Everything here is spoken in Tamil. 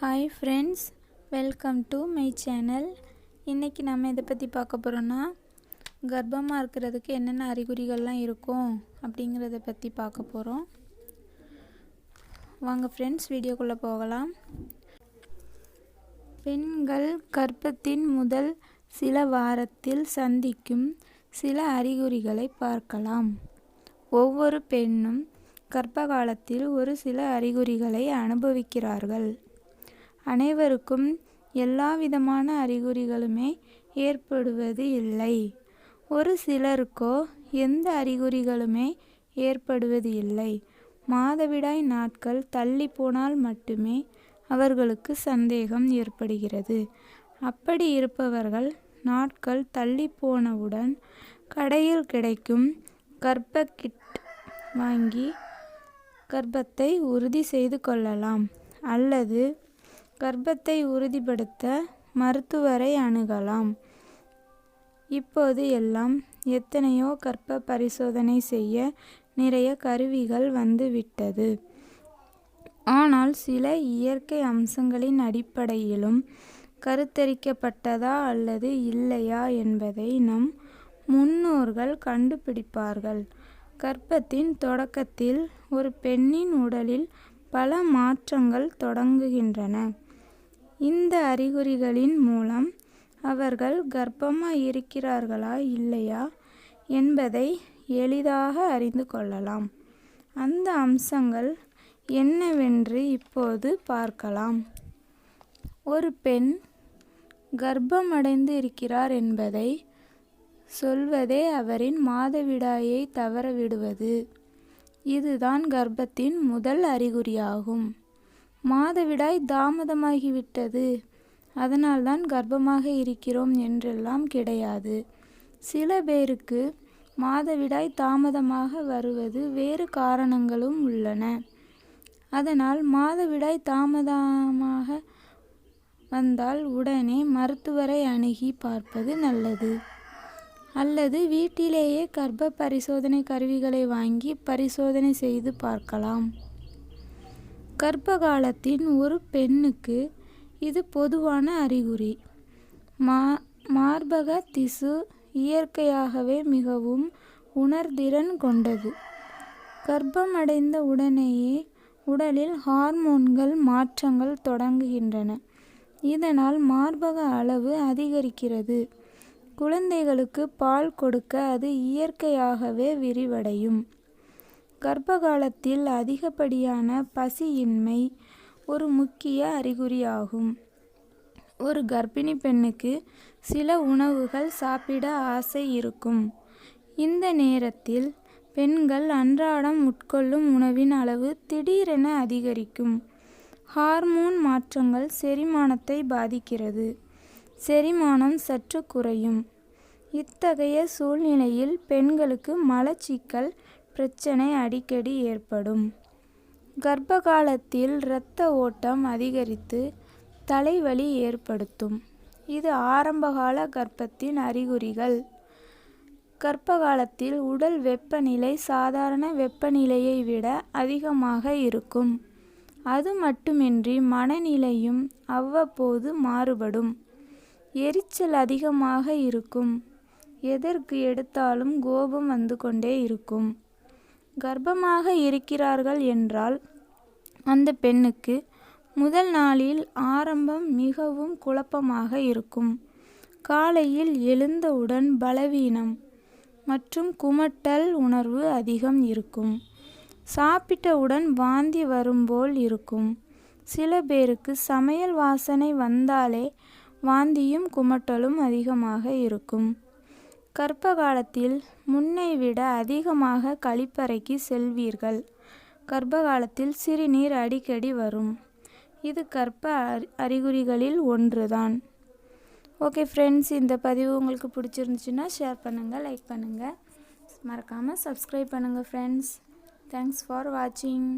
Hi friends welcome to my channel இன்றைக்கி நம்ம இதை பற்றி பார்க்க போகிறோன்னா கர்ப்பமாக இருக்கிறதுக்கு என்னென்ன அறிகுறிகள்லாம் இருக்கும் அப்படிங்கிறத பற்றி பார்க்க போகிறோம் வாங்க ஃப்ரெண்ட்ஸ் வீடியோக்குள்ளே போகலாம். பெண்கள் கர்ப்பத்தின் முதல் சில வாரத்தில் சந்திக்கும் சில அறிகுறிகளை பார்க்கலாம். ஒவ்வொரு பெண்ணும் கர்ப்ப காலத்தில் ஒரு சில அறிகுறிகளை அனுபவிக்கிறார்கள். அனைவருக்கும் எல்லா விதமான அறிகுறிகளுமே ஏற்படுவது இல்லை. ஒரு சிலருக்கோ எந்த அறிகுறிகளுமே ஏற்படுவது இல்லை. மாதவிடாய் நாட்கள் தள்ளி போனால் மட்டுமே அவர்களுக்கு சந்தேகம் ஏற்படுகிறது. அப்படி இருப்பவர்கள் நாட்கள் தள்ளி போனவுடன் கடையில் கிடைக்கும் கர்ப்ப கிட் வாங்கி கர்ப்பத்தை உறுதி செய்து கொள்ளலாம். அல்லது கர்ப்பத்தை உறுதிப்படுத்த மருத்துவரை அணுகலாம். இப்போது எல்லாம் எத்தனையோ கர்ப்ப பரிசோதனை செய்ய நிறைய கருவிகள் வந்துவிட்டது. ஆனால் சில இயற்கை அம்சங்களின் அடிப்படையிலும் கருத்தரிக்கப்பட்டதா அல்லது இல்லையா என்பதை நம் முன்னோர்கள் கண்டுபிடிப்பார்கள். கர்ப்பத்தின் தொடக்கத்தில் ஒரு பெண்ணின் உடலில் பல மாற்றங்கள் தொடங்குகின்றன. இந்த அறிகுறிகளின் மூலம் அவர்கள் கர்ப்பமாக இருக்கிறார்களா இல்லையா என்பதை எளிதாக அறிந்து கொள்ளலாம். அந்த அம்சங்கள் என்னவென்று இப்போது பார்க்கலாம். ஒரு பெண் கர்ப்பமடைந்து இருக்கிறார் என்பதை சொல்வதே அவரின் மாதவிடாயை தவறவிடுவது. இதுதான் கர்ப்பத்தின் முதல் அறிகுறியாகும். மாதவிடாய் தாமதமாகிவிட்டது. அதனால்தான் கர்ப்பமாக இருக்கிறோம் என்றெல்லாம் கிடையாது. சில பேருக்கு மாதவிடாய் தாமதமாக வருவது வேறு காரணங்களும் உள்ளன. அதனால் மாதவிடாய் தாமதமாக வந்தால் உடனே மருத்துவரை அணுகி பார்ப்பது நல்லது. அல்லது வீட்டிலேயே கர்ப்ப பரிசோதனை கருவிகளை வாங்கி பரிசோதனை செய்து பார்க்கலாம். கர்ப்பகாலத்தின் ஒரு பெண்ணுக்கு இது பொதுவான அறிகுறி. மா மார்பக திசு இயற்கையாகவே மிகவும் உணர்திறன் கொண்டது. கர்ப்பமடைந்த உடனேயே உடலில் ஹார்மோன்கள் மாற்றங்கள் தொடங்குகின்றன. இதனால் மார்பக அளவு அதிகரிக்கிறது. குழந்தைகளுக்கு பால் கொடுக்க அது இயற்கையாகவே விரிவடையும். கர்ப்ப காலத்தில் அதிகப்படியான பசியின்மை ஒரு முக்கிய அறிகுறியாகும். ஒரு கர்ப்பிணி பெண்ணுக்கு சில உணவுகள் சாப்பிட ஆசை இருக்கும். இந்த நேரத்தில் பெண்கள் அன்றாடம் உட்கொள்ளும் உணவின் அளவு திடீரென அதிகரிக்கும். ஹார்மோன் மாற்றங்கள் செரிமானத்தை பாதிக்கிறது. செரிமானம் சற்று குறையும். இத்தகைய சூழ்நிலையில் பெண்களுக்கு மலச்சிக்கல் பிரச்சனை அடிக்கடி ஏற்படும். கர்ப்ப காலத்தில் இரத்த ஓட்டம் அதிகரித்து தலைவலி ஏற்படுத்தும். இது ஆரம்பகால கர்ப்பத்தின் அறிகுறிகள். கர்ப்ப காலத்தில் உடல் வெப்பநிலை சாதாரண வெப்பநிலையை விட அதிகமாக இருக்கும். அது மட்டுமின்றி மனநிலையும் அவ்வப்போது மாறுபடும். எரிச்சல் அதிகமாக இருக்கும். எதற்கு எடுத்தாலும் கோபம் வந்து கொண்டே இருக்கும். கர்ப்பமாக இருக்கிறார்கள் என்றால் அந்த பெண்ணுக்கு முதல் நாளில் ஆரம்பம் மிகவும் குழப்பமாக இருக்கும். காலையில் எழுந்தவுடன் பலவீனம் மற்றும் குமட்டல் உணர்வு அதிகம் இருக்கும். சாப்பிட்டவுடன் வாந்தி வரும்போல் இருக்கும். சில பேருக்கு சமையல் வாசனை வந்தாலே வாந்தியும் குமட்டலும் அதிகமாக இருக்கும். கர்ப்ப காலத்தில் முன்னை விட அதிகமாக கழிப்பறைக்கு செல்வீர்கள். கர்ப்ப காலத்தில் சிறுநீர் அடிக்கடி வரும். இது கர்ப்ப அறிகுறிகளில் ஒன்றுதான். ஓகே ஃப்ரெண்ட்ஸ் இந்த பதிவு உங்களுக்கு பிடிச்சிருந்துச்சுன்னா ஷேர் பண்ணுங்கள் லைக் பண்ணுங்கள் மறக்காமல் சப்ஸ்கிரைப் பண்ணுங்கள் ஃப்ரெண்ட்ஸ். தேங்க்ஸ் ஃபார் வாட்சிங்.